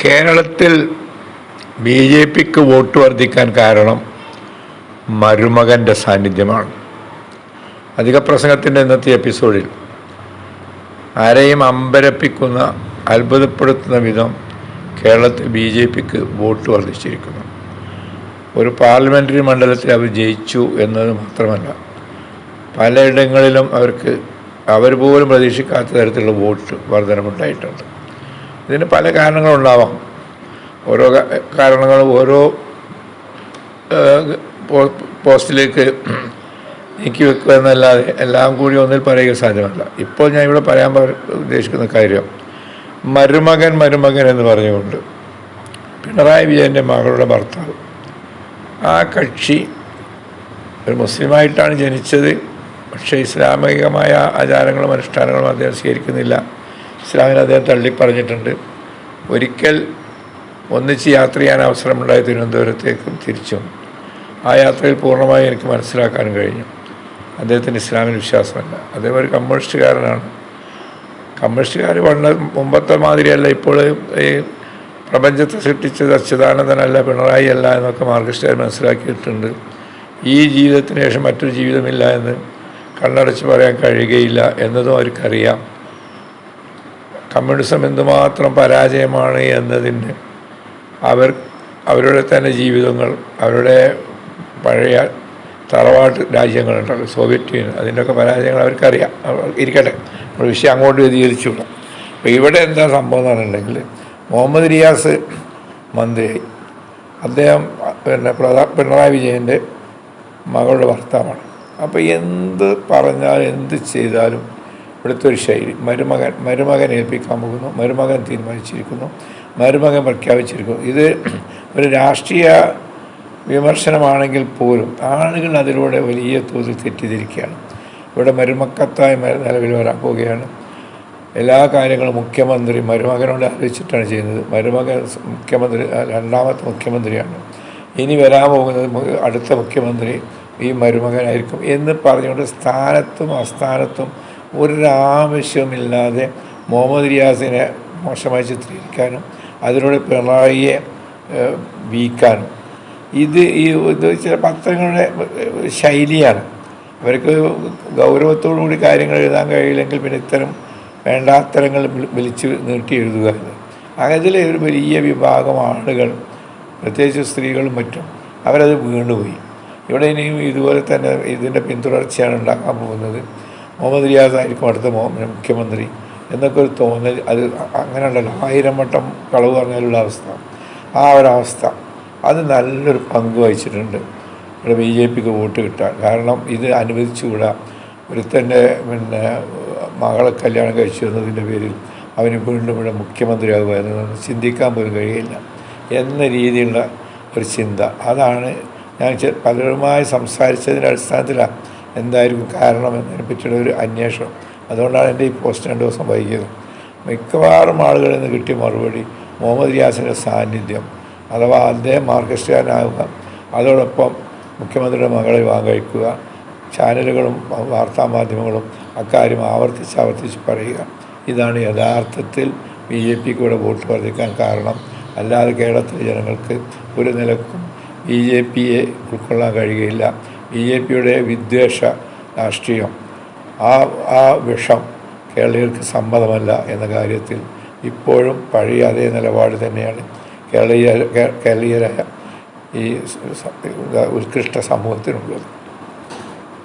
കേരളത്തിൽ B J പിക്ക് vote വർദ്ധിക്കാൻ കാരണം മരുമകന്റെ സാന്നിധ്യമാണ്. അധിക പ്രസംഗത്തിന്റെ ഇന്നത്തെ എപ്പിസോഡിൽ ആരെയും അമ്പരപ്പിക്കുന്ന അത്ഭുതപ്പെടുത്തുന്ന വിധം കേരളത്തിൽ ബി ജെ പിക്ക് വോട്ട് വർദ്ധിച്ചിരിക്കുന്നു. ഒരു പാർലമെന്ററി മണ്ഡലത്തിൽ അവർ ജയിച്ചു എന്നത് മാത്രമല്ല പലയിടങ്ങളിലും അവർക്ക് അവർ പോലും പ്രതീക്ഷിക്കാത്ത തരത്തിലുള്ള വോട്ട് വർധനമുണ്ടായിട്ടുണ്ട്. ഇതിന് പല കാരണങ്ങളുണ്ടാവാം. ഓരോ കാരണങ്ങളും ഓരോ പോസ്റ്റിലേക്ക് നീക്കി വെക്കുക എന്നല്ലാതെ എല്ലാം കൂടി ഒന്നിൽ പറയുക സാധ്യമല്ല. ഇപ്പോൾ ഞാൻ ഇവിടെ പറയാൻ ഉദ്ദേശിക്കുന്ന കാര്യം മരുമകൻ മരുമകൻ എന്ന് പറഞ്ഞുകൊണ്ട് പിണറായി വിജയന്റെ മകളുടെ ഭർത്താവ് ആ കക്ഷി ഒരു മുസ്ലിമായിട്ടാണ് ജനിച്ചത്. പക്ഷേ ഇസ്ലാമികമായ ആചാരങ്ങളും അനുഷ്ഠാനങ്ങളും അദ്ദേഹം സ്വീകരിക്കുന്നില്ല. ഇസ്ലാമിനെ അദ്ദേഹം തള്ളിപ്പറഞ്ഞിട്ടുണ്ട്. ഒരിക്കൽ ഒന്നിച്ച് യാത്ര ചെയ്യാൻ അവസരമുണ്ടായ തിരുവനന്തപുരത്തേക്കും തിരിച്ചും. ആ യാത്രയിൽ പൂർണമായും എനിക്ക് മനസ്സിലാക്കാൻ കഴിഞ്ഞു. അദ്ദേഹത്തിന് ഇസ്ലാമിൽ വിശ്വാസമല്ല. അദ്ദേഹം ഒരു കമ്മ്യൂണിസ്റ്റുകാരനാണ്. കമ്മ്യൂണിസ്റ്റുകാർ പണ്ട് മുമ്പത്തെ മാതിരിയല്ല. ഇപ്പോൾ ഈ പ്രപഞ്ചത്തെ സൃഷ്ടിച്ചത് അച്യുതാനന്ദനല്ല പിണറായി അല്ല എന്നൊക്കെ മാർഗസ്റ്റുകാർ മനസ്സിലാക്കിയിട്ടുണ്ട്. ഈ ജീവിതത്തിന് ശേഷം മറ്റൊരു ജീവിതമില്ല എന്ന് കണ്ണടച്ച് പറയാൻ കഴിയുകയില്ല എന്നതും അവർക്കറിയാം. കമ്മ്യൂണിസം എന്തുമാത്രം പരാജയമാണ് എന്നതിന് അവർ അവരുടെ തന്നെ ജീവിതങ്ങൾ അവരുടെ പഴയ തറവാട്ട് രാജ്യങ്ങളുണ്ടല്ലോ സോവിയറ്റ് യൂണിയൻ അതിന്റെയൊക്കെ പരാജയങ്ങൾ അവർക്കറിയാം. ഇരിക്കട്ടെ നമ്മുടെ വിഷയം അങ്ങോട്ട് വ്യതിചരിച്ചുള്ള അപ്പോൾ ഇവിടെ എന്താ സംഭവം എന്ന് പറഞ്ഞിട്ടുണ്ടെങ്കിൽ മുഹമ്മദ് റിയാസ് മന്ത്രിയായി. അദ്ദേഹം പിന്നെ പ്രധാ- പിണറായി വിജയന്റെ മകളുടെ ഭർത്താവാണ്. അപ്പോൾ എന്ത് പറഞ്ഞാലും എന്ത് ചെയ്താലും ഇവിടുത്തെ ഒരു ശൈലി. മരുമകൻ മരുമകൻ ഏൽപ്പിക്കാൻ പോകുന്നു. മരുമകൻ തീരുമാനിച്ചിരിക്കുന്നു. മരുമകൻ പ്രഖ്യാപിച്ചിരിക്കുന്നു. ഇത് ഒരു രാഷ്ട്രീയ വിമർശനമാണെങ്കിൽ പോലും ആളുകൾ അതിലൂടെ വലിയ തോതിൽ തെറ്റിദ്ധരിക്കുകയാണ്. ഇവിടെ മരുമക്കത്തായി നിലവിൽ വരാൻ പോവുകയാണ്. എല്ലാ കാര്യങ്ങളും മുഖ്യമന്ത്രി മരുമകനോട് ആലോചിച്ചിട്ടാണ് ചെയ്യുന്നത്. മരുമകൻ മുഖ്യമന്ത്രി രണ്ടാമത്തെ മുഖ്യമന്ത്രിയാണ്. ഇനി വരാൻ പോകുന്നത് അടുത്ത മുഖ്യമന്ത്രി ഈ മരുമകനായിരിക്കും എന്ന് പറഞ്ഞുകൊണ്ട് സ്ഥാനത്തും അസ്ഥാനത്തും ഒരാവശ്യമില്ലാതെ മുഹമ്മദ് റിയാസിനെ മോശമായി ചിത്രീകരിക്കാനും അതിലൂടെ പിണറായിയെ വീക്കാനും. ഇത് ഈ ഇത് ചില പത്രങ്ങളുടെ ശൈലിയാണ്. അവർക്ക് ഗൗരവത്തോടു കൂടി കാര്യങ്ങൾ എഴുതാൻ കഴിയില്ലെങ്കിൽ പിന്നെ ഇത്തരം വേണ്ടാത്തരങ്ങൾ വിളി- വിളിച്ച് നീട്ടി എഴുതുക അതിലെ ഒരു വലിയ വിഭാഗം ആളുകൾ പ്രത്യേകിച്ച് സ്ത്രീകളും മറ്റും അവരത് വീണ്ടുപോയി. ഇവിടെ ഇനിയും ഇതുപോലെ തന്നെ ഇതിന്റെ പിന്തുടർച്ചയാണ് ഉണ്ടാക്കാൻ പോകുന്നത്. മുഹമ്മദ് റിയാസ് ആയിരിക്കും അടുത്ത മുഖ്യമന്ത്രി എന്നൊക്കെ ഒരു തോന്നൽ അത് അങ്ങനെയുണ്ടല്ലോ ആയിരം വട്ടം കളവ് പറഞ്ഞാലുള്ള അവസ്ഥ. ആ ഒരവസ്ഥ. അത് നല്ലൊരു പങ്ക് വഹിച്ചിട്ടുണ്ട്. ഇവിടെ ബി ജെ പിക്ക് വോട്ട് കിട്ടാൻ. കാരണം ഇത് അനുവദിച്ചുകൂടാ. ഒരുത്തന്റെ പിന്നെ മകളെ കല്യാണം കഴിച്ചു എന്നതിന്റെ പേരിൽ അവന് വീണ്ടും ഇവിടെ മുഖ്യമന്ത്രിയാകുക എന്നതൊന്നും ചിന്തിക്കാൻ പോലും കഴിയില്ല. എന്ന രീതിയിലുള്ള ഒരു ചിന്ത. അതാണ് ഞാൻ പലരുമായി സംസാരിച്ചതിന്റെ അടിസ്ഥാനത്തിലാണ് എന്തായിരിക്കും കാരണം എന്നതിനെ പറ്റിയുള്ള ഒരു അന്വേഷണം. അതുകൊണ്ടാണ് എന്റെ ഈ പോസ്റ്റ് രണ്ട് ദിവസം വൈകിയത്. മിക്കവാറും ആളുകളിൽ നിന്ന് കിട്ടിയ മറുപടി മുഹമ്മദ് റിയാസിന്റെ സാന്നിധ്യം അഥവാ അദ്ദേഹം മാർക്കസ്റ്റുകാരനാകുക അതോടൊപ്പം മുഖ്യമന്ത്രിയുടെ മകളെ വാങ്ങിക്കുക ചാനലുകളും വാർത്താ മാധ്യമങ്ങളും അക്കാര്യം ആവർത്തിച്ച് ആവർത്തിച്ച് പറയുക. ഇതാണ് യഥാർത്ഥത്തിൽ ബി ജെ പിക്ക് ഇവിടെ വോട്ട് വർദ്ധിക്കാൻ കാരണം. അല്ലാതെ കേരളത്തിലെ ജനങ്ങൾക്ക് ഒരു നിലക്കും ബി ജെ പിയെ ഉൾക്കൊള്ളാൻ കഴിയുകയില്ല. ബി ജെ പിയുടെ വിദ്വേഷ രാഷ്ട്രീയം ആ ആ വിഷം കേരളീയർക്ക് സമ്മതമല്ല എന്ന കാര്യത്തിൽ ഇപ്പോഴും പഴയ അതേ നിലപാട് തന്നെയാണ് കേരളീയ കേരളീയരായ ഈ ഉത്കൃഷ്ട സമൂഹത്തിനുള്ളത്.